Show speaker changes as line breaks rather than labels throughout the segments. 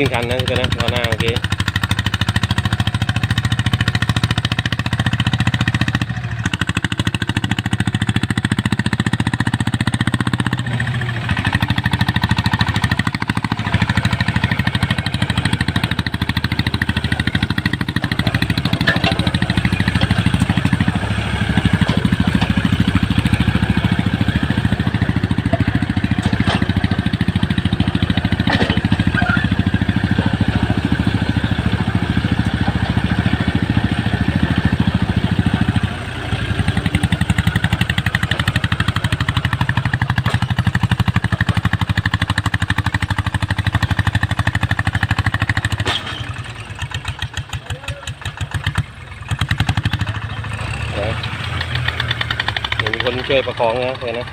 ขึ้นคันนะก็นะล้อหน้าโอเคนช่วยประคองนะเลยนะ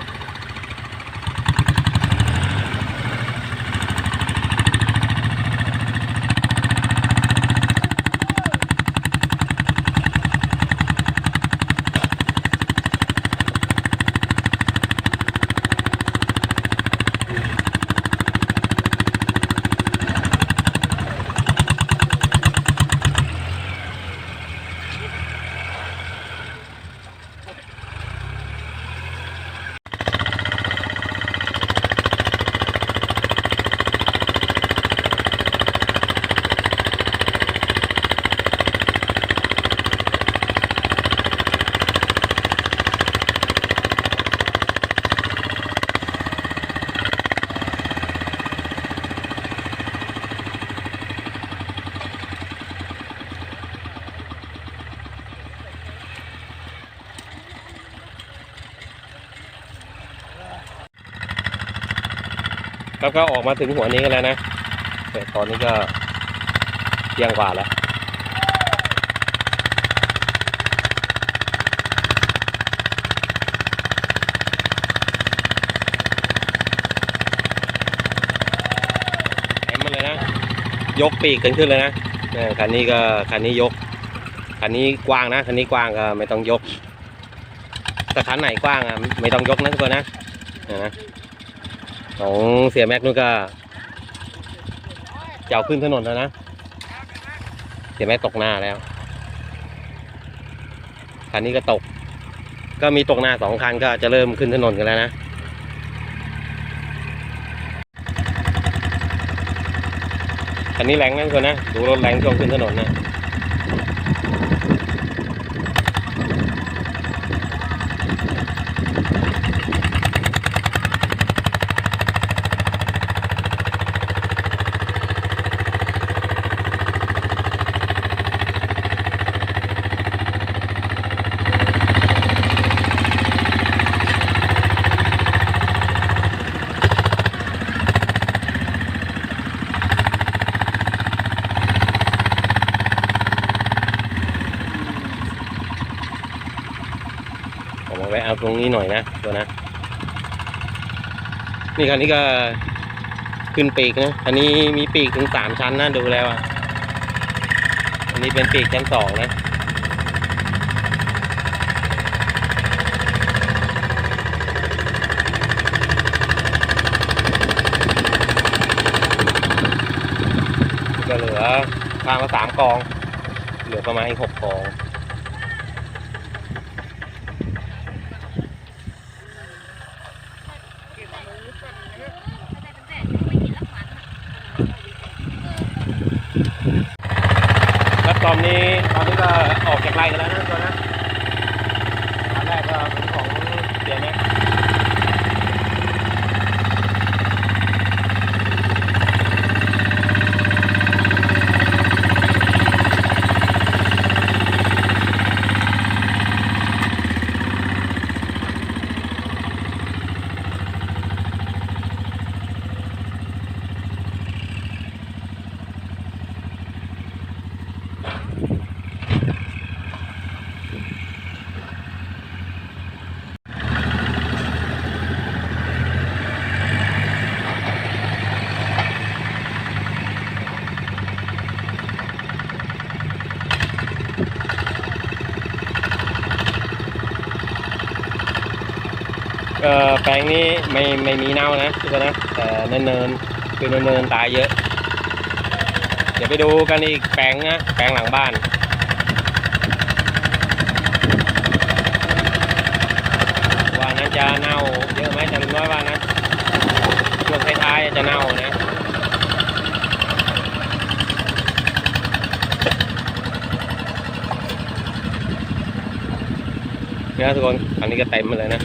ครับก็ออกมาถึงหัวนี้กันแล้วนะแต่ตอนนี้ก็เที่ยงกว่าแล้วแอมมาเลยนะยกปีกกันขึ้นเลยนะนี่คันนี้ก็คันนี้ยก คันนี้กว้างนะคันนี้กว้างก็ไม่ต้องยกแต่คันไหนกว้างอะไม่ต้องยกนะทุกคนนะนะ ของเสียแม็กนู่นก็จะเอาขึ้นถนนแล้วนะ เสียแม็กตกหน้าแล้ว คันนี้ก็ตก ก็มีตกหน้าสองคันก็จะเริ่มขึ้นถนนกันแล้วนะคันนี้แรงนั่นคนนะ ดูรถแรงช่วงขึ้นถนนนะ วะเอาตรงนี้หน่อยนะตัวนะ นี่คันนี้ก็ขึ้นปีกนะอันนี้มีปีกถึงสามชั้นนะดูแล้วอะอันนี้เป็นปีกชั้นสองนะก็เหลือข้างละสามกอง เหลือประมาณอีกหกกอง ตอนนี้ตอนนี้ก็ออกจากไร่กันแล้วนะตอนนะตอนแรกก็เป็นของเสียแม็กเอ่อ แปลงนี้ไม่ไม่มีเน่านะทุกคนนะแต่เนินๆคือเนินๆตายเยอะ เดี๋ยวไปดูกันอีกแปลงนะแปลงหลังบ้านว่านั้นจะเน่าเยอะไหมแต่น้อยว่านะช่วงท้ายๆจะเน่านะเนี่ยทุกคนอันนี้ก็เต็มมาเลยนะ